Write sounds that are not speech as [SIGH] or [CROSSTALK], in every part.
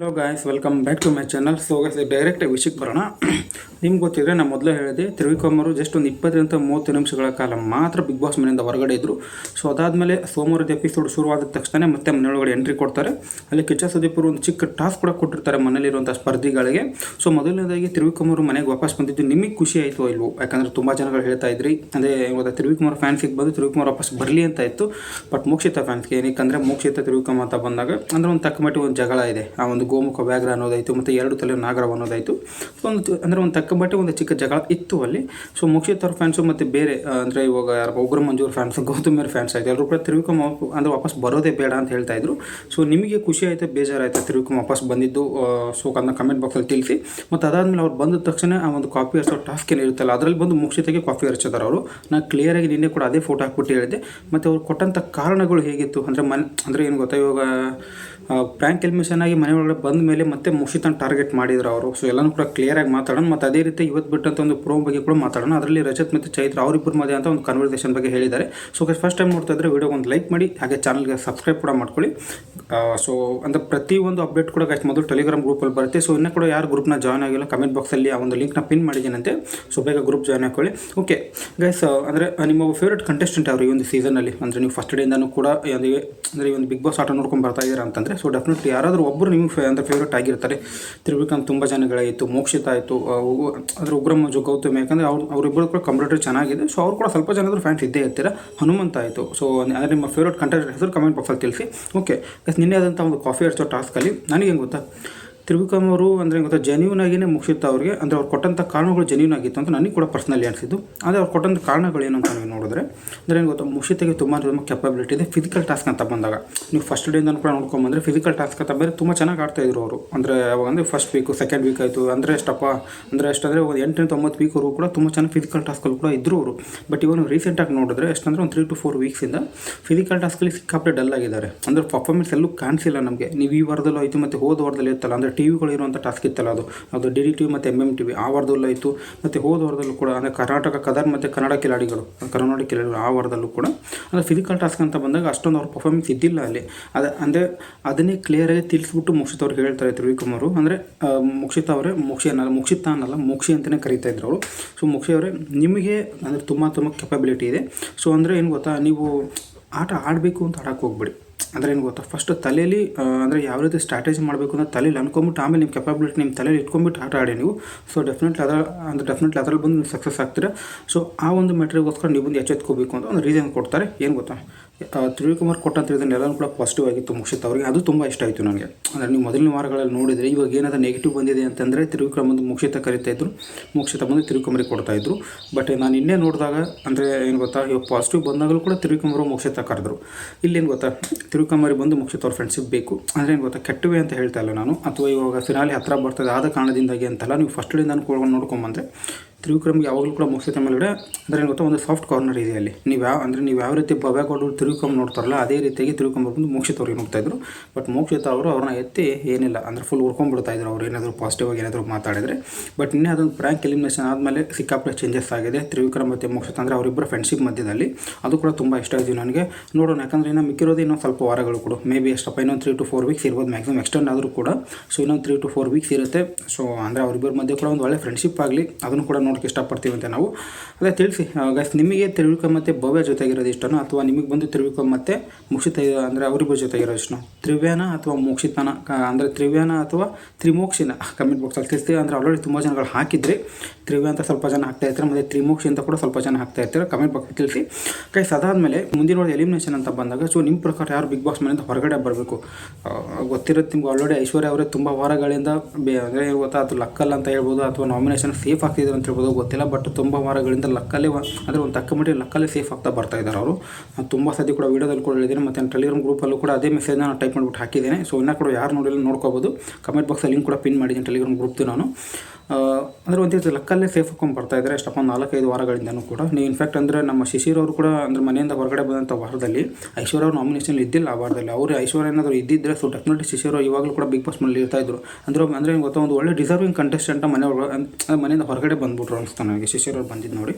Hello guys welcome back to my channel so guys direct ವಿಷಯಕ್ಕೆ ಬರೋಣ. [CLEARS THROAT] ನಿಮ್ಗೆ ಗೊತ್ತಿದ್ರೆ ನಾನು ಮೊದಲೇ ಹೇಳಿದೆ, ತ್ರಿವಿಕ್ರಮರು ಜಸ್ಟ್ ಒಂದು ಇಪ್ಪತ್ತರಿಂದ ಮೂವತ್ತು ನಿಮಿಷಗಳ ಕಾಲ ಮಾತ್ರ ಬಿಗ್ ಬಾಸ್ ಮನೆಯಿಂದ ಹೊರಗಡೆ ಇದ್ದರು ಸೊ ಅದಾದಮೇಲೆ ಸೋಮವಾರದ ಎಪಿಸೋಡ್ ಶುರುವಾದ ತಕ್ಷಣ ಮತ್ತೆ ಮನೆಯೊಳಗಡೆ ಎಂಟ್ರಿ ಕೊಡ್ತಾರೆ. ಅಲ್ಲಿ ಕಿಚ್ಚ ಸುದೀಪರು ಒಂದು ಚಿಕ್ಕ ಟಾಸ್ಕ್ ಕೂಡ ಕೊಟ್ಟಿರ್ತಾರೆ ಮನೇಲಿರುವಂಥ ಸ್ಪರ್ಧಿಗಳಿಗೆ. ಸೊ ಮೊದಲನೇದಾಗಿ ತ್ರಿವಿಕ್ರಮರು ಮನೆಗೆ ವಾಪಸ್ ಬಂದಿದ್ದು ನಿಮಗೆ ಖುಷಿ ಆಯಿತು ಇಲ್ವೋ? ಯಾಕಂದರೆ ತುಂಬ ಜನಗಳು ಹೇಳ್ತಾ ಇದ್ರಿ ಅದೇ ಇವಾಗ ತ್ರಿವಿಕ್ರಮರ ಫ್ಯಾನ್ಸಿಗೆ ಬಂದು ತ್ರಿವಿಕ್ರಮರ್ ವಾಪಸ್ ಬರಲಿ ಅಂತ ಇತ್ತು. ಬಟ್ ಮೋಕ್ಷಿತ ಫ್ಯಾನ್ಸ್ಗೆ ಏನಕ್ಕಂದರೆ ಮೋಕ್ಷಿತ ತ್ರಿವಿಕ್ರಮ ಅಂತ ಬಂದಾಗ, ಅಂದರೆ ಒಂದು ತಕ್ಕ ಮಟ್ಟಿಗೆ ಒಂದು ಜಗಳ ಇದೆ. ಆ ಒಂದು ಗೋಮುಖ ವ್ಯಾಘ್ರ ಅನ್ನೋದಾಯಿತು, ಮತ್ತು ಎರಡು ತಲೆ ನಾಗರವ ಅನ್ನೋದಾಯಿತು. ಸೊ ಒಂದು ಅಂದರೆ ಒಂದು ತಕ್ಕ ಬಟ್ಟೆ ಒಂದು ಚಿಕ್ಕ ಜಗಳ ಇತ್ತು ಅಲ್ಲಿ. ಸೊ ಮೋಕ್ಷಿತ್ ಫ್ಯಾನ್ಸು ಮತ್ತು ಬೇರೆ ಅಂದರೆ ಇವಾಗ ಯಾರು ಉಗ್ರ ಮಂಜೂರ್ ಫ್ಯಾನ್ಸ್ ಗೌತಮಿಯರ್ ಫ್ಯಾನ್ಸ್ ಆಯಿತು. ಎಲ್ಲರೂ ಕೂಡ ತಿರುವಿಕಮ್ ಅಂದರೆ ವಾಪಸ್ ಬರೋದೇ ಬೇಡ ಅಂತ ಹೇಳ್ತಾ ಇದ್ರು. ಸೊ ನಿಮಗೆ ಖುಷಿ ಆಯಿತು, ಬೇಜಾರಾಯಿತು ತಿರುವಿಕಮ್ ವಾಪಸ್ ಬಂದಿದ್ದು? ಸೊ ಅದನ್ನ ಕಮೆಂಟ್ ಬಾಕ್ಸಲ್ಲಿ ತಿಳಿಸಿ. ಮತ್ತು ಅದಾದಮೇಲೆ ಅವ್ರು ಬಂದ ತಕ್ಷಣ ಆ ಒಂದು ಕಾಫಿ ಹರಿಸೋ ಟಾಸ್ಕ್ ಏನು ಇರುತ್ತಲ್ಲ, ಅದರಲ್ಲಿ ಬಂದು ಮುಕ್ಷಿತಗೆ ಕಾಫಿ ಹರಿಸಿದಾರೆ ಅವರು. ನಾನು ಕ್ಲಿಯರಾಗಿ ನಿನ್ನೆ ಕೂಡ ಅದೇ ಫೋಟೋ ಹಾಕ್ಬಿಟ್ಟು ಹೇಳಿದೆ ಮತ್ತು ಅವ್ರು ಕೊಟ್ಟಂಥ ಕಾರಣಗಳು ಹೇಗಿತ್ತು? ಅಂದರೆ ಮನೆ, ಅಂದರೆ ಏನು ಗೊತ್ತಾ ಇವಾಗ ಪ್ರ್ಯಾಂಕ್ ಎಲ್ಮಿಷನ್ ಆಗಿ ಮನೆ ಒಳಗಡೆ ಬಂದ ಮೇಲೆ ಮತ್ತೆ ಮುಷಿತನ ಟಾರ್ಗೆಟ್ ಮಾಡಿದ್ರು ಅವರು. ಸೊ ಎಲ್ಲನೂ ಕೂಡ ಕ್ಲಿಯರಾಗಿ ಮಾತಾಡೋಣ. ಮತ್ತು ಅದೇ ರೀತಿ ಇವತ್ತು ಬಿಟ್ಟಂತ ಒಂದು ಪ್ರೋ ಬಗ್ಗೆ ಕೂಡ ಮಾತಾಡೋಣ. ಅದರಲ್ಲಿ ರಜತ್ ಮತ್ತು ಚೈತ್ರ ಅವರಿಬ್ಬರ ಮಧ್ಯೆ ಅಂತ ಒಂದು ಕನ್ವರ್ಸೇಷನ್ ಬಗ್ಗೆ ಹೇಳಿದ್ದಾರೆ. ಸೊ ಫಸ್ಟ್ ಟೈಮ್ ನೋಡ್ತಾ ಇದ್ರೆ ವಿಡಿಯೋ ಒಂದು ಲೈಕ್ ಮಾಡಿ, ಹಾಗೆ ಚಾನಲ್ಗೆ ಸಬ್ಸ್ಕ್ರೈಬ್ ಕೂಡ ಮಾಡ್ಕೊಳ್ಳಿ. ಸೊ ಅಂದರೆ ಪ್ರತಿಯೊಂದು ಅಪ್ಡೇಟ್ ಕೂಡ ಕಷ್ಟ ಮೊದಲು ಟೆಲಿಗ್ರಾಮ್ ಗ್ರೂಪಲ್ಲಿ ಬರುತ್ತೆ. ಸೊ ಇನ್ನೂ ಕೂಡ ಯಾರು ಗ್ರೂಪ್ನ ಜಾಯ್ನ್ ಆಗಿಲ್ಲ ಕಮೆಂಟ್ ಬಾಕ್ಸಲ್ಲಿ ಆ ಒಂದು ಲಿಂಕ್ನ ಪಿನ್ ಮಾಡಿದ್ದೀನಂತೆ. ಸೊ ಬೇಗ ಗ್ರೂಪ್ ಜಾಯ್ನ್ ಹಾಕೊಳ್ಳಿ ಓಕೆ ಗೈಸ್ ಅಂದರೆ ನಿಮ್ಮ ಫೇವ್ರೇಟ್ ಕಂಟೆಸ್ಟೆಂಟ್ ಅವರು ಈ ಒಂದು ಸೀಸನಲ್ಲಿ ಅಂದರೆ, ನೀವು ಫಸ್ಟ್ ಡೇಯಿಂದನೂ ಕೂಡ ಅಂದರೆ, ಈ ಒಂದು ಬಿಗ್ ಬಾಸ್ ಆಟ ನೋಡ್ಕೊಂಡು ಬರ್ತಾ ಇದ್ದೀರಾ ಅಂತಂದರೆ ಸೊ ಡೆಫಿನೆಟ್ಲಿ ಯಾರಾದರೂ ಒಬ್ಬರು ನಿಮಗೆ ಅಂದರೆ ಫೇವ್ರೇಟ್ ಆಗಿರ್ತಾರೆ. ತಿರುಬೇಕಂತ ತುಂಬ ಜನಗಳಾಯಿತು ಮೋಕ್ಷಿತ ಆಯಿತು ಅಂದರೆ ಉಗ್ರಮ ಜೋ ಗೌತಮ್, ಯಾಕಂದರೆ ಅವ್ರು ಅವರಿಬ್ಬರು ಕೂಡ ಕಂಪ್ಯೂಟರ್ ಚೆನ್ನಾಗಿದೆ. ಸೊ ಅವ್ರು ಕೂಡ ಸ್ವಲ್ಪ ಜನ ಫ್ಯಾನ್ಸ್ ಇದ್ದೇ ಇರ್ತೀರ. ಹನುಮಂತ ಆಯಿತು. ಸೊ ಅಂದರೆ ನಿಮ್ಮ ಫೇವ್ರೇಟ್ ಕಂಟೆಂಟ್ ಹೆಸರು ಕಮೆಂಟ್ ಬಾಕ್ಸಲ್ಲಿ ತಿಳಿಸಿ. ಓಕೆ ನಿನ್ನೆ ಆದಂಥ ಒಂದು ಕಾಫಿ ಹಚ್ಚೋ ಟಾಸ್ಕಲ್ಲಿ ನನಗೆ ಹೆಂಗೆ ಗೊತ್ತಾ? ತ್ರಿವಿಕ್ರಮ್ ಅವರು ಅಂದರೆ ಗೊತ್ತಾ ಜೆನ್ಯೂನ್ ಆಗಿನೇ ಮುಗಿಸಿತ್ತು ಅವ್ರಿಗೆ, ಅಂದರೆ ಅವ್ರು ಕೊಟ್ಟಂಥ ಕಾರಣಗಳು ಜೆನ್ಯೂನ್ ಆಗಿತ್ತು ಅಂತ ನನಗೆ ಕೂಡ ಪರ್ಸ್ನಲಿ ಅನಿಸಿದ್ದು. ಆದರೆ ಅವ್ರು ಕೊಟ್ಟಂಥ ಕಾರಣಗಳು ಏನು ಅಂತ ನೀವು ನೋಡಿದ್ರೆ, ಅಂದರೆ ಏನು ಗೊತ್ತಾ ಮುಷಿತಿಗೆ ತುಂಬ ತುಂಬ ಕೆಪಬಿಲಿಟಿ ಇದೆ. ಫಿಸಿಕಲ್ ಟಾಸ್ಕ್ ಅಂತ ಬಂದಾಗ, ನೀವು ಫಸ್ಟ್ ಡೇಯಿಂದ ಕೂಡ ನೋಡ್ಕೊಂಬಂದರೆ ಫಿಸಿಕಲ್ ಟಾಸ್ಕ್ ಅಂತ ಬೇರೆ ತುಂಬ ಚೆನ್ನಾಗಿ ಆಡ್ತಾ ಇದ್ರು ಅವರು. ಅಂದರೆ ಅವಾಗ ಅಂದರೆ ಫಸ್ಟ್ ವೀಕು ಸೆಕೆಂಡ್ ವೀಕ್ ಆಯಿತು, ಅಂದರೆ ಎಷ್ಟಪ್ಪ, ಅಂದರೆ ಎಷ್ಟಂದರೆ ಒಂದು ಎಂಟರಿಂದ ಒಂಬತ್ತು ವೀಕ್ವರೆಗೂ ಕೂಡ ತುಂಬ ಚೆನ್ನಾಗಿ ಫಿಸಿಕಲ್ ಟಾಸ್ಕಲ್ಲಿ ಕೂಡ ಇದ್ದರು ಅವರು. ಬಟ್ ಇವಾಗ ರೀಸೆಂಟಾಗಿ ನೋಡಿದ್ರೆ ಎಷ್ಟಂದರೆ ಒಂದು ತ್ರೀ ಟು ಫೋರ್ ವೀಕ್ಸಿಂದ ಫಿಸಿಕಲ್ ಟಾಸ್ಕಲ್ಲಿ ಸಿಕ್ಕಾಪಟ್ಟೆ ಡಲ್ ಆಗಿದ್ದಾರೆ. ಅಂದರೆ ಪರ್ಫಾರ್ಮೆನ್ಸ್ ಎಲ್ಲೂ ಕಾಣಿಸಿಲ್ಲ ನಮಗೆ. ನೀವು ಈ ವಾರದಲ್ಲೂ ಆಯಿತು ಮತ್ತು ಹೋದ ವಾರದಲ್ಲಿ ಇತ್ತಲ್ಲ, ಅಂದರೆ ಟಿ ವಿಗಳು ಇರುವಂಥ ಟಾಸ್ಕ್ ಇತ್ತಲ್ಲ ಅದು. ಅದು ಡಿ ಡಿ ಟಿ ವಿ ಮತ್ತು ಎಂ ಎಂ ಟಿ ವಿ ಆ ವಾರದಲ್ಲೂ ಇತ್ತು ಮತ್ತು ಹೋದ ವಾರದಲ್ಲೂ ಕೂಡ, ಅಂದರೆ ಕರ್ನಾಟಕ, ಕದರ್ ಮತ್ತು ಕನ್ನಡ ಕಿಲಾಡಿಗಳು ಕರ್ನಾಟಕ ಕಿಲಾಡಿಗಳು ಆ ವಾರದಲ್ಲೂ ಕೂಡ, ಅಂದರೆ ಫಿಸಿಕಲ್ ಟಾಸ್ಕ್ ಅಂತ ಬಂದಾಗ ಅಷ್ಟೊಂದು ಅವ್ರ ಪರ್ಫಾರ್ಮೆನ್ಸ್ ಇದ್ದಿಲ್ಲ ಅಲ್ಲಿ. ಅದು, ಅಂದರೆ ಅದನ್ನೇ ಕ್ಲಿಯರಾಗಿ ತಿಳಿಸ್ಬಿಟ್ಟು ಮುಕ್ಷಿತ್ ಅವ್ರಿಗೆ ಹೇಳ್ತಾರೆ ತ್ರಿವಿಕುಮಾರು ಅಂದರೆ ಮುಕ್ಷಿತ್ ಅವರೇ ಮುಕ್ಷಿ ಅನ್ನಲ್ಲ, ಮುಕ್ಷಿತ ಅನ್ನಲ್ಲ, ಮುಕ್ಷಿ ಅಂತಲೇ ಕರೀತಾ ಇದ್ರು ಅವರು. ಸೊ ಮುಕ್ಷಿ ಅವರೇ ನಿಮಗೆ, ಅಂದರೆ ತುಂಬ ತುಂಬ ಕೆಪಬಿಲಿಟಿ ಇದೆ. ಸೊ ಅಂದರೆ ಏನು ಗೊತ್ತಾ, ನೀವು ಆಟ ಆಡಬೇಕು ಅಂತ ಆಡಕ್ಕೆ ಹೋಗ್ಬೇಡಿ. ಅಂದರೆ ಏನು ಗೊತ್ತಾ? ಫಸ್ಟ್ ತಲೆಯಲ್ಲಿ ಅಂದರೆ ಯಾವ ರೀತಿ ಸ್ಟ್ರಾಟಜಿ ಮಾಡಬೇಕು ಅಂತ ತಲೆಯಲ್ಲಿ ಅನ್ಕೊಂಬಿಟ್ಟು ಆಮೇಲೆ ನಿಮ್ಮ ಕೆಪಾಬಿಲಿಟಿ ನಿಮ್ಮ ತಲೆಯಲ್ಲಿ ಇಟ್ಕೊಂಬಿಟ್ಟು ಆಟ ಆಡಿ ನೀವು. ಸೊ ಡೆಫಿನೆಟ್ಲಿ ಅದರ, ಅಂದರೆ ಡೆಫಿನೆಟ್ಲಿ ಅದರಲ್ಲಿ ಬಂದು ನೀವು ಸಕ್ಸಸ್ ಆಗ್ತೀರಾ. ಸೊ ಆ ಒಂದು ಮೆಟ್ರಿಗೋಸ್ಕರ ನೀವು ಬಂದು ಎಚ್ಚೆತ್ಕೋಬೇಕು ಅಂತ ಒಂದು ರೀಸನ್ ಕೊಡ್ತಾರೆ. ಏನು ಗೊತ್ತಾ? ತ್ರಿವಿಕುಮಾರ್ ಕೊಟ್ಟಂತ ಇದನ್ನು ಎಲ್ಲರೂ ಕೂಡ ಪಾಸಿಟಿವ್ ಆಗಿತ್ತು ಮುಕ್ಷಿತ್ ಅವರಿಗೆ. ಅದು ತುಂಬ ಇಷ್ಟ ಆಯಿತು ನನಗೆ. ಅಂದರೆ ನೀವು ಮೊದಲಿನ ವಾರಗಳಲ್ಲಿ ನೋಡಿದರೆ ಇವಾಗ ಏನಾದರೂ ನೆಗೆಟಿವ್ ಬಂದಿದೆ ಅಂತಂದರೆ ತ್ರಿವಿಕ್ರಮ್ ಬಂದು ಮುಕ್ಷಿತ ಕರಿತಾ ಇದ್ರು. ಮುಕ್ಷಿತ ಬಂದು ತಿರುಕುಮರಿಗೆ ಕೊಡ್ತಾ ಇದ್ರು. ಬಟ್ ನಾನು ಇನ್ನೇ ನೋಡಿದಾಗ ಅಂದರೆ ಏನು ಗೊತ್ತಾ, ಇವಾಗ ಪಾಸಿಟಿವ್ ಬಂದಾಗಲೂ ಕೂಡ ತಿರುಕುಮರು ಮುಕ್ಷಿತ ಕರೆದ್ರು. ಇಲ್ಲೇನು ಗೊತ್ತಾ ತಿರುವಿಕುಮಾರಿ ಬಂದು ಮುಕ್ಷಿತ ಅವ್ರ ಫ್ರೆಂಡ್ಶಿಪ್ ಬೇಕು. ಅಂದರೆ ಏನು ಗೊತ್ತಾ, ಕೆಟ್ಟವೆ ಅಂತ ಹೇಳ್ತಾ ಇಲ್ಲ ನಾನು. ಅಥವಾ ಇವಾಗ ಫಿನಾಲಿ ಹತ್ತಿರ ಬರ್ತದೆ ಆದ ಕಾರಣದಿಂದಾಗಿ ಅಂತಲ್ಲ, ನೀವು ಫಸ್ಟ್ ಡೇ ನಾನು ಕೂಡ ನೋಡ್ಕೊಂಬಂದರೆ ತ್ರಿವಿಕ್ರಮ್ಗೆ ಯಾವಾಗಲೂ ಕೂಡ ಮುಗಿಸುತ್ತೆ ಮೇಲ್ಗಡೆ ಅಂದರೆ ಏನು ಗೊತ್ತಾ, ಒಂದು ಸಾಫ್ಟ್ ಕಾರ್ನರ್ ಇದೆ ಅಲ್ಲಿ. ನೀವು ಯಾವ ಅಂದರೆ ನೀವು ಯಾವ ರೀತಿ ಭವ್ಯಗೌಡರು ತಿರುವಿಕ್ರಮ್ ನೋಡ್ತಾರಲ್ಲ, ಅದೇ ರೀತಿಯಾಗಿ ತಿರುವಿಕ್ರಮ್ ಬಂದು ಮೋಕ್ಷಿತ್ ನೋಡ್ತಾ ಇದ್ರು. ಬಟ್ ಮೋಕ್ಷಿತ ಅವರು ಅವ್ರನ್ನ ಎತ್ತಿ ಏನಿಲ್ಲ, ಅಂದರೆ ಫುಲ್ ಇದ್ರು ಅವ್ರು. ಏನಾದರೂ ಪಾಸಿಟಿವ್ ಆಗಿ ಏನಾದರೂ ಮಾತಾಡಿದರೆ. ಬಟ್ ಇನ್ನೇ ಅದೊಂದು ಪ್ರ್ಯಾಂಕ್ ಎಲಿಮಿನೇಷನ್ ಆದಮೇಲೆ ಸಿಕ್ಕಾಪಟ್ಟೆ ಚೇಂಜಸ್ ಆಗಿದೆ. ತ್ರಿವಿಕ್ರಮ್ ಮತ್ತು ಮೋಕ್ಷಿತ್ ಅಂದರೆ ಅವರಿಬ್ಬರ ಫ್ರೆಂಡ್ಶಿಪ್ ಮಧ್ಯದಲ್ಲಿ. ಅದು ಕೂಡ ತುಂಬ ಇಷ್ಟ ಆಯಿತು ನನಗೆ. ನೋಡೋಣ, ಯಾಕಂದರೆ ಇನ್ನೂ ಮಿಕ್ಕಿರೋದು ಇನ್ನೊಂದು ಸ್ವಲ್ಪ ವಾರಗಳು ಕೂಡ. ಮೇ ಬಿ ಎಷ್ಟಪ್ಪ ಇನ್ನೊಂದು ತ್ರೀ ಟು ಫೋರ್ ವೀಕ್ಸ್ ಇರ್ಬೋದು ಮ್ಯಾಕ್ಸಿಮಮ್ ಎಕ್ಸ್ಟೆಂಡ್ ಆದರೂ ಕೂಡ. ಸೊ ಇನ್ನೊಂದು ತ್ರೀ ಟು ಫೋರ್ ವೀಕ್ಸ್ ಇರುತ್ತೆ. ಸೊ ಅಂದರೆ ಅವರಿಬ್ಬರ ಮಧ್ಯೆ ಕೂಡ ಒಂದು ಒಳ್ಳೆ ಫ್ರೆಂಡ್ಶಿಪ್ ಆಗಲಿ. ಅದನ್ನು ಕೂಡ ನೋಡೋಕ್ಕೆ ಅಂತ ನಾವು. ಅದೇ ತಿಳಿಸಿ ಗೈಸ್ ನಿಮಗೆ ತಿರುವಿಕ ಮತ್ತು ಭವ್ಯ ಜೊತೆಗಿರೋದು ಇಷ್ಟನೋ? ಅಥವಾ ನಿಮಗೆ ಬಂದು ತಿರುವಿಕ ಮತ್ತು ಮುಕ್ಷಿತ ಅಂದರೆ ಅವರಿಬ್ಬರ ಜೊತೆಗಿರೋದು ಇಷ್ಟನೋ? ತ್ರಿವ್ಯಾನ ಅಥವಾ ಮೋಕ್ಷಿತನ? ಅಂದರೆ ತ್ರಿವ್ಯಾನ ಅಥವಾ ತ್ರಿಮೋಕ್ಷಿನ? ಕಮೆಂಟ್ ಬಾಕ್ಸಲ್ಲಿ ತಿಳಿಸ್ತೀವಿ. ಅಂದರೆ ಆಲ್ರೆಡಿ ತುಂಬ ಜನಗಳು ಹಾಕಿದ್ರಿ. ತ್ರಿವ್ಯ ಅಂತ ಸ್ವಲ್ಪ ಜನ ಹಾಕ್ತಾ ಇರ್ತಾರೆ. ಮತ್ತು ತ್ರಿಮೋಕ್ಷಿ ಅಂತ ಕೂಡ ಸ್ವಲ್ಪ ಜನ ಹಾಕ್ತಾ ಇರ್ತಾರೆ. ಕಮೆಂಟ್ ಬಾಕ್ಸ್ ತಿಳಿಸಿ. ಗೈಸ್ ಅದಾದಮೇಲೆ ಮುಂದಿನ ಎಲಿಮಿನೇಷನ್ ಅಂತ ಬಂದಾಗ ಸೊ ನಿಮ್ಮ ಪ್ರಕಾರ ಯಾರು ಬಿಗ್ ಬಾಸ್ ಮನೆಯಿಂದ ಹೊರಗಡೆ ಬರಬೇಕು? ಗೊತ್ತಿರೋದು ನಿಮ್ಗೆ ಆಲ್ರೆಡಿ ಐಶ್ವರ್ಯ ಅವರೇ ತುಂಬ ವಾರಗಳಿಂದ ಬೇ ಅಂದರೆ ಗೊತ್ತಾ ಅದು ಲಕ್ಕಲ್ ಅಂತ ಹೇಳ್ಬೋದು, ಅಥವಾ ನಾಮಿನೇಷನ್ ಸೇಫ್ ಆಗ್ತಿದ್ರು ಅಂತ ಗೊತ್ತಿಲ್ಲ ಬಟ್ ತುಂಬ ವಾರಗಳಿಂದ ಲಕ್ಕಲ್ಲಿ ಅಂದರೆ ಒಂದು ತಕ್ಕ ಮಟ್ಟಿಗೆ ಲಕ್ಕಲ್ಲಿ ಸೇಫ್ ಆಗ್ತಾ ಬರ್ತಾ ಇದ್ದಾರೆ ಅವರು. ತುಂಬ ಸತಿ ಕೂಡ ವೀಡಿಯೋದಲ್ಲಿ ಕೂಡ ಹೇಳಿದ್ದೀನಿ, ಮತ್ತು ಟೆಲಿಗ್ರಾಮ್ ಗ್ರೂಪಲ್ಲೂ ಕೂಡ ಅದೇ ಮೆಸೇಜ್ನ ನಾನು ಟೈಪ್ ಮಾಡಿಬಿಟ್ಟು ಹಾಕಿದ್ದೀನಿ. ಸೊ ಇನ್ನೂ ಕೂಡ ಯಾರು ನೋಡಿಲ್ಲ ನೋಡ್ಕೋಬೋದು. ಕಮೆಂಟ್ ಬಾಕ್ಸಲ್ಲಿ ಲಿಂಕ್ ಕೂಡ ಪಿನ್ ಮಾಡಿದ್ದೀನಿ ಟೆಲಿಗ್ರಾಮ್ ಗ್ರೂಪ್ದು ನಾನು. ಅಂದರೆ ಒಂದು ಲಕ್ಕಲ್ಲೇ ಸೇಫ್ ಹಾಕೊಂಡು ಬರ್ತಾ ಇದ್ದಾರೆ ಅಷ್ಟಪ್ಪ ಒಂದು ನಾಲ್ಕೈದು ವಾರಗಳಿಂದನೂ ಕೂಡ. ನೀವು ಇನ್ಫ್ಯಾಕ್ಟ್ ಅಂದರೆ ನಮ್ಮ ಶಿಶಿರ್ ಅವರು ಕೂಡ ಅಂದರೆ ಮನೆಯಿಂದ ಹೊರಗಡೆ ಬಂದಂಥ ವಾರದಲ್ಲಿ ಐಶ್ವರ್ಯ ಅವ್ರ ನಾಮಿನೇಷನ್ ಇದ್ದಿಲ್ಲ ಆ ವಾರದಲ್ಲಿ. ಅವರು ಐಶ್ವರ್ಯ ಏನಾದರೂ ಇದ್ದಿದ್ದರೆ ಸೊ ಡೆಫಿನೆಟ್ಲಿ ಶಿಶಿರ್ ಇವಾಗಲೂ ಕೂಡ ಬಿಗ್ ಬಾಸ್ ಮನೇಲಿ ಇರ್ತಾ ಇದ್ರು. ಅಂದರೆ ಅಂದರೆ ಗೊತ್ತಾ, ಒಂದು ಒಳ್ಳೆ ಡಿಸರ್ವಿಂಗ್ ಕಂಟೆಸ್ಟೆಂಟ್ ಮನೆ ಮನೆಯಿಂದ ಹೊರಗಡೆ ಬಂದ್ಬಿಟ್ರು ಆಗ್ಬಿಟ್ರು ಅನಿಸ್ತಾ ನನಗೆ ಶಿಶಿರ್ ಅವ್ರು ಬಂದಿದ್ದು ನೋಡಿ.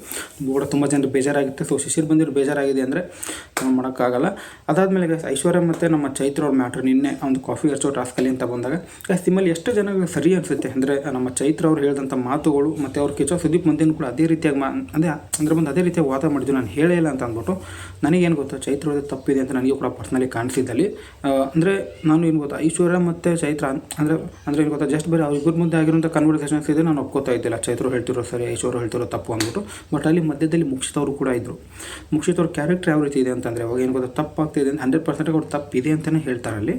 ಕೂಡ ತುಂಬ ಜನರು ಬೇಜಾರಾಗಿತ್ತು. ಸೊ ಶಿಶಿರ್ ಬಂದಿರೋ ಬೇಜಾರಾಗಿದೆ ಅಂದರೆ ಮಾಡೋಕ್ಕಾಗಲ್ಲ. ಅದಾದಮೇಲೆ ಗೈಸ್ ಐಶ್ವರ್ಯ ಮತ್ತು ನಮ್ಮ ಚೈತ್ರ ಅವ್ರ ಮ್ಯಾಟ್ರ್ ನಿನ್ನೆ ಒಂದು ಕಾಫಿ ಹಚ್ಚೋ ಟಾಸ್ಕಲ್ಲಿ ಅಂತ ಬಂದಾಗ ಗೈಸ್ ನಿಮ್ಮಲ್ಲಿ ಎಷ್ಟು ಜನ ಸರಿ ಅನಿಸುತ್ತೆ. ಅಂದರೆ ನಮ್ಮ ಚೈತ್ರ ಅವ್ರು ಹೇಳಿದಂಥ ಮಾತುಗಳು ಮತ್ತು ಅವ್ರು ಕಿಚ್ಚ ಸುದೀಪ್ ಮಂದಿನ ಕೂಡ ಅದೇ ರೀತಿಯಾಗಿ ಮಾ ಅಂದರೆ ಅಂದರೆ ಬಂದು ಅದೇ ರೀತಿಯಾಗಿ ವಾದ ಮಾಡಿದ್ವಿ ನಾನು ಹೇಳೇ ಇಲ್ಲ ಅಂತ ಅಂದ್ಬಿಟ್ಟು ನನಗೇನು ಗೊತ್ತಾ ಚೈತ್ರ ತಪ್ಪಿದೆ ಅಂತ ನನಗೆ ಕೂಡ ಪರ್ಸ್ನಲಿ ಕಾಣಿಸಿದ್ದಲ್ಲಿ. ಅಂದರೆ ನಾನು ಏನು ಗೊತ್ತಾ, ಈಶ್ವರ ಮತ್ತು ಚೈತ್ರ, ಅಂದರೆ ಅಂದರೆ ಏನು ಗೊತ್ತಾ, ಜಸ್ಟ್ ಬರೀ ಅವ್ರಿಬ್ಬರ ಮುಂದೆ ಆಗಿರುವಂಥ ಕನ್ವರ್ಸೇಷನ್ಸ್ ಇದೆ ನಾನು ಒಪ್ಕೋತಾ ಇದ್ದಿಲ್ಲ. ಚೈತ್ರ ಹೇಳ್ತಿರೋ ಸರಿ, ಈಶ್ವರ ಹೇಳ್ತಿರೋ ತಪ್ಪು ಅಂದ್ಬಿಟ್ಟು. ಬಟ್ ಅಲ್ಲಿ ಮಧ್ಯದಲ್ಲಿ ಮುಕ್ಷಿತ್ ಅವರು ಕೂಡ ಇದ್ದರು ಮುಕ್ಷಿತ್ ಅವ್ರ ಕ್ಯಾರೆಕ್ಟರ್ ಯಾವ ರೀತಿ ಇದೆ ಅಂತಂದರೆ ಅವಾಗ ಏನು ಗೊತ್ತಾ, ತಪ್ಪಾಗ್ತಿದೆ ಅಂತ ಹಂಡ್ರೆಡ್ ಪರ್ಸೆಂಟ್ ಅವ್ರು ತಪ್ಪಿದೆ ಅಂತಲೇ ಹೇಳ್ತಾರೆ ಅಲ್ಲಿ.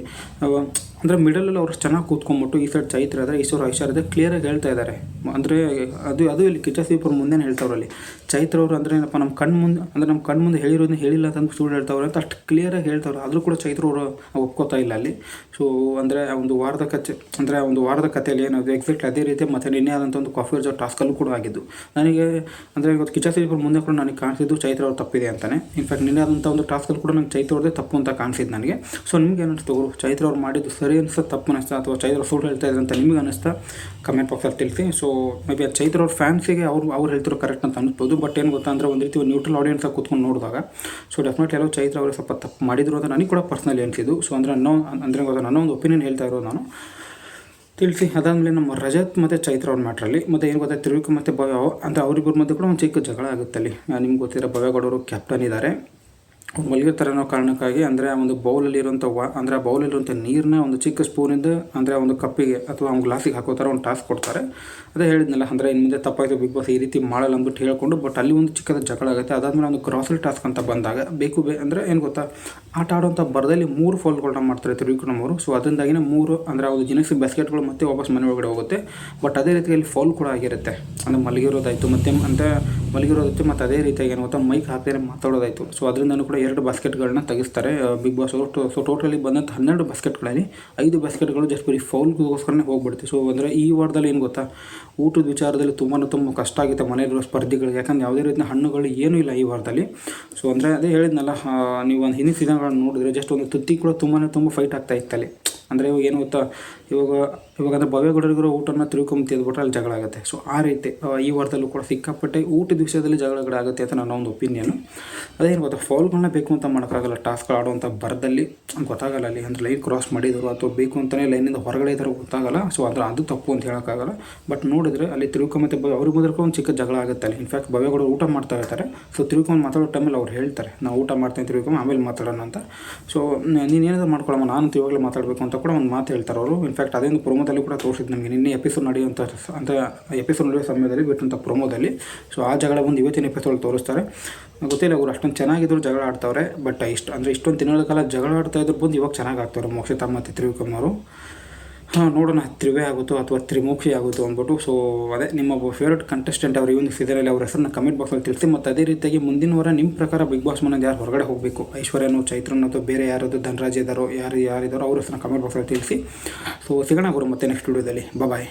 ಅಂದರೆ ಮಿಡಲಲ್ಲಿ ಅವ್ರು ಚೆನ್ನಾಗಿ ಕೂತ್ಕೊಂಡ್ಬಿಟ್ಟು ಈ ಸೈಡ್ ಚೈತ್ರ ಆದರೆ ಈಶ್ವರ ಐಶ್ವರ್ಯ ಕ್ಲಿಯರಾಗಿ ಹೇಳ್ತಾ ಇದ್ದಾರೆ ಅಂದರೆ ಅದು ಅದು ಇಲ್ಲಿ ಕಿಚ್ಚ ಸ್ವೀಪರ್ ಮುಂದೆನೇ ಹೇಳ್ತಾವ್ರೆ ಅಲ್ಲಿ? ಚೈತ್ರ ಅವರು ಅಂದರೆ ಏನಪ್ಪ ನಮ್ಮ ಕಣ್ಣು ಮುಂದೆ, ಅಂದರೆ ನಮ್ಮ ಕಣ್ಣು ಮುಂದೆ ಹೇಳಿರೋದನ್ನ ಹೇಳಿಲ್ಲ ಅಂತ ಸುಳ್ಳು ಹೇಳ್ತಾವ್ರೆ ಅಂತ ಅಷ್ಟು ಕ್ಲಿಯರಾಗಿ ಹೇಳ್ತಾವ್ರೆ. ಆದರೂ ಕೂಡ ಚೈತ್ರ ಅವರು ಒಪ್ಕೋತಾ ಇಲ್ಲ ಅಲ್ಲಿ. ಸೊ ಅಂದರೆ ಆ ಒಂದು ವಾರದ ಕತೆ ಅಂದರೆ ಆ ಒಂದು ವಾರದ ಕಥೆಯಲ್ಲಿ ಏನಾದ್ರು ಎಕ್ಸಾಕ್ಟ್ ಅದೇ ರೀತಿ ಮತ್ತು ನಿನ್ನೆ ಆದಂಥ ಒಂದು ಕಾಫಿ ಜೋ ಟಾಸ್ಕಲ್ಲೂ ಕೂಡ ಆಗಿದ್ದು. ನನಗೆ, ಅಂದರೆ ಇವತ್ತು ಕಿಚ್ಚ ಸೀಪರ್ ಮುಂದೆ ಕೂಡ ನನಗೆ ಕಾಣಿಸಿದ್ದು ಚೈತ್ರ ಅವ್ರು ತಪ್ಪಿದೆ ಅಂತಾನೆ. ಇನ್ಫ್ಯಾಕ್ಟ್ ನಿನ್ನೆ ಆದಂಥ ಒಂದು ಟಾಸ್ಕಲ್ಲಿ ಕೂಡ ನಂಗೆ ಚೈತ್ರ ಅವ್ರದ್ದೇ ತಪ್ಪು ಅಂತ ಕಾಣಿಸಿದ್ದು ನನಗೆ. ಸೊ ನಿಮ್ಗೆ ಏನಿಸ್ತು ಅವರು ಚೈತ್ರ ಅವ್ರು ಮಾಡಿದ್ದು ಸರಿ ಅನಿಸ್ತಾ ತಪ್ಪು ಅನಿಸ್ತಾ ಅಥವಾ ಚೈತ್ರ ಸುಳ್ಳು ಹೇಳ್ತಾ ಇದ್ದಾರೆ ಅಂತ ನಿಮ್ಗೆ ಅನಿಸ್ತಾ ಕಮೆಂಟ್ ಬಾಕ್ಸಲ್ಲಿ ತಿಳಿಸಿ. ಸೊ ಮೇ ಬಿ ಚೈತ್ರ ಅವ್ರ ಫ್ಯಾನ್ಸಿಗೆ ಅವ್ರು ಅವ್ರು ಹೇಳ್ತಿರೋ ಕರೆಕ್ಟ್ ಅಂತ ಅನಿಸ್ಬೋದು. ಬಟ್ ಏನು ಗೊತ್ತಾ ಅಂದರೆ ಒಂದು ರೀತಿ ಒಂದು ನ್ಯೂಟ್ರಲ್ ಆಡಿಯನ್ಸ್ ಕೂತ್ಕೊಂಡು ನೋಡಿದಾಗ ಸೊ ಡೆಫಿನೆಟ್ಲಿ ಎಲ್ಲೋ ಚೈತ್ರ ಅವರು ಸ್ವಲ್ಪ ತಪ್ಪು ಮಾಡಿದ್ರು ಅಂತ ನನಗೆ ಕೂಡ ಪರ್ಸ್ನಲಿ ಅನಿಸಿದ್ದು. ಸೊ ಅಂದರೆ ಅನ್ನೋ, ಅಂದರೆ ಗೊತ್ತಾ, ನನ್ನ ಒಂದು ಒಪಿನಿಯನ್ ಹೇಳ್ತಾ ಇರೋದು ನಾನು. ತಿಳಿಸಿ, ಅದಾದಮೇಲೆ ನಮ್ಮ ರಜತ್ ಮತ್ತು ಚೈತ್ರ ಅವ್ರ ಮ್ಯಾಟ್ರಲ್ಲಿ ಮತ್ತು ಏನು ಗೊತ್ತಾ, ತಿರುವಿಕ ಮತ್ತು ಭವ್ಯ, ಅಂದರೆ ಅವರಿಬ್ಬರ ಮಧ್ಯೆ ಕೂಡ ಒಂದು ಚಿಕ್ಕ ಜಗಳ ಆಗುತ್ತಲ್ಲಿ. ನಿಮ್ಗೆ ಗೊತ್ತಿರೋ ಭವ್ಯಗೌಡವರು ಕ್ಯಾಪ್ಟನ್ ಇದ್ದಾರೆ ಅವ್ರು ಮಲಗಿರ್ತಾರೆ ಅನ್ನೋ ಕಾರಣಕ್ಕಾಗಿ ಅಂದರೆ ಆ ಒಂದು ಬೌಲಲ್ಲಿರುವಂಥ ವಾ, ಅಂದರೆ ಆ ಬೌಲಲ್ಲಿರುವಂಥ ನೀರನ್ನ ಒಂದು ಚಿಕ್ಕ ಸ್ಪೂನಿಂದ ಅಂದರೆ ಒಂದು ಕಪ್ಪಿಗೆ ಅಥವಾ ಒಂದು ಗ್ಲಾಸಿಗೆ ಹಾಕೋ ಥರ ಒಂದು ಟಾಸ್ಕ್ ಕೊಡ್ತಾರೆ. ಅದೇ ಹೇಳಿದ್ನಲ್ಲ, ಅಂದರೆ ಇನ್ನು ಮುಂದೆ ತಪ್ಪಾಯಿತು, ಬಿಗ್ ಬಾಸ್ ಈ ರೀತಿ ಮಾಡಲ್ಲ ಅಂದ್ಬಿಟ್ಟು ಹೇಳ್ಕೊಂಡು, ಬಟ್ ಅಲ್ಲಿ ಒಂದು ಚಿಕ್ಕದ ಜಗಳ ಆಗುತ್ತೆ. ಅದಾದಮೇಲೆ ಒಂದು ಕ್ರಾಸಲ್ ಟಾಸ್ಕ್ ಅಂತ ಬಂದಾಗ ಬೇಕು ಬೇ, ಅಂದರೆ ಏನು ಗೊತ್ತಾ? ಆಟ ಆಡುವಂಥ ಬರದಲ್ಲಿ ಮೂರು ಫೌಲ್ಗಳನ್ನ ಮಾಡ್ತಾರೆ ತಿರುಗಿಕೊಂಡವರು ಸೊ ಅದರಿಂದಾಗಿನೇ ಮೂರು, ಅಂದರೆ ಅವ್ರು ಜಿನಿಸ್ ಬಾಸ್ಕೆಟ್ಗಳು ಮತ್ತೆ ವಾಪಸ್ ಮನೆ ಒಳಗಡೆ ಹೋಗುತ್ತೆ. ಬಟ್ ಅದೇ ರೀತಿಯಲ್ಲಿ ಫೌಲ್ ಕೂಡ ಆಗಿರುತ್ತೆ. ಅಂದರೆ ಮಲಗಿರೋದಾಯಿತು, ಮತ್ತು ಅಂದರೆ ಮಲಗಿರೋದಾಯ್ತು ಮತ್ತು ಅದೇ ರೀತಿಯಾಗಿ ಏನು ಗೊತ್ತಾ ಮೈಕ್ ಹಾಕಿದರೆ ಮಾತಾಡೋದಾಯಿತು. ಸೊ ಅದರಿಂದನೂ ಕೂಡ ಎರಡು ಬಾಸ್ಕೆಟ್ಗಳನ್ನ ತೆಗಿಸ್ತಾರೆ ಬಿಗ್ ಬಾಸ್ ಅವರು. ಸೊ ಟೋಟಲಿ ಬಂದಂಥ ಹನ್ನೆರಡು ಬಾಸ್ಕೆಟ್ಗಳಲ್ಲಿ ಐದು ಬಾಸ್ಕೆಟ್ಗಳು ಜಸ್ಟ್ ಬರೀ ಫೌಲ್ಗೋಸ್ಕರನೇ ಹೋಗ್ಬಿಡ್ತೀವಿ ಸೊ ಅಂದರೆ ಈ ವಾರದಲ್ಲಿ ಏನು ಗೊತ್ತಾ, ಊಟದ ವಿಚಾರದಲ್ಲಿ ತುಂಬಾ ತುಂಬ ಕಷ್ಟ ಆಗುತ್ತೆ ಮನೆಯಲ್ಲಿರೋ ಸ್ಪರ್ಧಿಗಳಿಗೆ. ಯಾಕಂದ್ರೆ ಯಾವುದೇ ರೀತಿಯ ಹಣ್ಣುಗಳು ಏನೂ ಇಲ್ಲ ಈ ವಾರದಲ್ಲಿ. ಸೊ ಅಂದರೆ ಅದೇ ಹೇಳಿದ್ನಲ್ಲ ನೀವು ಒಂದು ಹಿಂದಿನ ಸೀಸನ್ಗಳನ್ನ ನೋಡಿದ್ರೆ ಜಸ್ಟ್ ಒಂದು ತುತ್ತಿ ಕೂಡ ತುಂಬಾ ತುಂಬ ಫೈಟ್ ಆಗ್ತಾ ಇತ್ತಲ್ಲಿ. ಅಂದರೆ ಇವಾಗ ಏನು ಗೊತ್ತಾ? ಇವಾಗ ಇವಾಗ ಅಂದರೆ ಭವ್ಯಗೌಡರಿಗಿರೋ ಊಟನ ತಿಳ್ಕೊಂಬ ತೆಗೆದುಬಿಟ್ರೆ ಅಲ್ಲಿ ಜಗಳ ಆಗುತ್ತೆ. ಸೊ ಆ ರೀತಿ ಈ ವಾರದಲ್ಲೂ ಕೂಡ ಸಿಕ್ಕಾಪಟ್ಟೆ ಊಟದ ವಿಷಯದಲ್ಲಿ ಜಗಳಗಳು ಆಗುತ್ತೆ ಅಂತ ನನ್ನ ಒಂದು ಒಪಿನಿಯನು ಅದೇನು ಗೊತ್ತಾ? ಫಾಲ್ಗಳನ್ನ ಬೇಕು ಅಂತ ಮಾಡೋಕ್ಕಾಗಲ್ಲ. ಟಾಸ್ಕ್ಗಳು ಆಡುವಂಥ ಬರದಲ್ಲಿ ಗೊತ್ತಾಗಲ್ಲ ಅಲ್ಲಿ. ಅಂದರೆ ಲೈನ್ ಕ್ರಾಸ್ ಮಾಡಿದರು ಅಥವಾ ಬೇಕು ಅಂತಲೇ ಲೈನಿಂದ ಹೊರಗಡೆ ಇದ್ದಾರೆ ಗೊತ್ತಾಗಲ್ಲ. ಸೊ ಅದರ ಅದು ತಪ್ಪು ಅಂತ ಹೇಳೋಕ್ಕಾಗಲ್ಲ. ಬಟ್ ನೋಡಿದ್ರೆ ಅಲ್ಲಿ ತಿರುಕೊಂಡ್ ಮತ್ತೆ ಭವ್ಯ, ಅವ್ರಿಗೆ ಬಂದ್ರೆ ಒಂದು ಚಿಕ್ಕ ಜಗಳ ಆಗುತ್ತೆ ಅಲ್ಲಿ. ಇನ್ಫ್ಯಾಕ್ಟ್ ಭವ್ಯಗಳು ಊಟ ಮಾಡ್ತಾ ಇರ್ತಾರೆ. ಸೊ ತಿಳ್ಕೊಂಡು ಮಾತಾಡೋ ಟೈಮಲ್ಲಿ ಅವ್ರು ಹೇಳ್ತಾರೆ ನಾವು ಊಟ ಮಾಡ್ತೀನಿ, ತಿಳ್ಕೊಂಬ, ಆಮೇಲೆ ಮಾತಾಡೋಣ ಅಂತ. ಸೊ ನೀನು ಏನಾದರೂ ಮಾಡ್ಕೊಳ್ಳಮ್ಮ ನಾನು ಇವಾಗಲೇ ಮಾತಾಡಬೇಕು ಅಂತ ಕೂಡ ಒಂದು ಮಾತು ಹೇಳ್ತಾರೆ ಅವರು. ಇನ್ಫ್ಯಾಕ್ಟ್ ಅದೇ ಒಂದು ಪ್ರೊಮೋದಲ್ಲಿ ಕೂಡ ತೋರಿಸಿದ್ದು ನಮಗೆ. ನಿನ್ನೆ ಎಪಿಸೋಡ್ ನಡೆಯುವಂಥ ಅಂತ ಎಪಿಸೋಡ್ ನಡೆಯುವ ಸಮಯದಲ್ಲಿ ಬಿಟ್ಟಂಥ ಪ್ರೊಮೋದಲ್ಲಿ ಸೊ ಆ ಜಗಳ ಒಂದು ಇವತ್ತಿನ ಎಪಿಸೋಡ್ ತೋರಿಸ್ತಾರೆ. ಗೊತ್ತಿಲ್ಲ ಅವರು ಅಷ್ಟೊಂದು ಚೆನ್ನಾಗಿದ್ರು, ಜಗಳ ಆಡ್ತಾವ್ರೆ. ಬಟ್ ಇಷ್ಟು, ಅಂದರೆ ಇಷ್ಟೊಂದು ತಿಂಗಳ ಕಾಲ ಜಗಳ ಆಡ್ತಾ ಇದ್ರು ಬಂದು ಇವಾಗ ಚೆನ್ನಾಗಿ ಆಗ್ತಾವ್ರೆ. ಮೋಕ್ಷಿತಾ ಮತ್ತು ತ್ರಿವಿಕ್ರಮ್ ಅವರು. ಹಾಂ, ನೋಡೋಣ, ತ್ರಿವೇ ಆಗುತ್ತೋ ಅಥವಾ ತ್ರಿಮುಖಿ ಆಗುತ್ತೋ ಅಂದ್ಬಿಟ್ಟು ಸೊ ಅದೇ ನಿಮ್ಮ ಫೇವ್ರೆಟ್ ಕಂಟೆಸ್ಟೆಂಟ್ ಅವರು ಒಂದು ಸೀಸನಲ್ಲಿ ಅವ್ರ ಹೆಸರನ್ನ ಕಮೆಂಟ್ ಬಾಕ್ಸಲ್ಲಿ ತಿಳಿಸಿ, ಮತ್ತು ಅದೇ ರೀತಿಯಾಗಿ ಮುಂದಿನ ವಾರ ನಿಮ್ಮ ಪ್ರಕಾರ ಬಿಗ್ ಬಾಸ್ ಮನೆಯಿಂದ ಯಾರು ಹೊರಗಡೆ ಹೋಗಬೇಕು? ಐಶ್ವರ್ಯನೋ, ಚೈತ್ರನೋ ಅಥವಾ ಬೇರೆ ಯಾರಾದರೂ ಧನರಾಜ್ ಇದ್ದಾರೋ ಯಾರು, ಯಾರಿದ್ದಾರೋ ಅವ್ರ ಹೆಸರನ್ನ ಕಮೆಂಟ್ ಬಾಕ್ಸಲ್ಲಿ ತಿಳಿಸಿ. ಸೊ ಸಿಗೋಣ ಅವರು ಮತ್ತೆ ನೆಕ್ಸ್ಟ್ ವಿಡಿಯೋದಲ್ಲಿ. ಬಾಯ್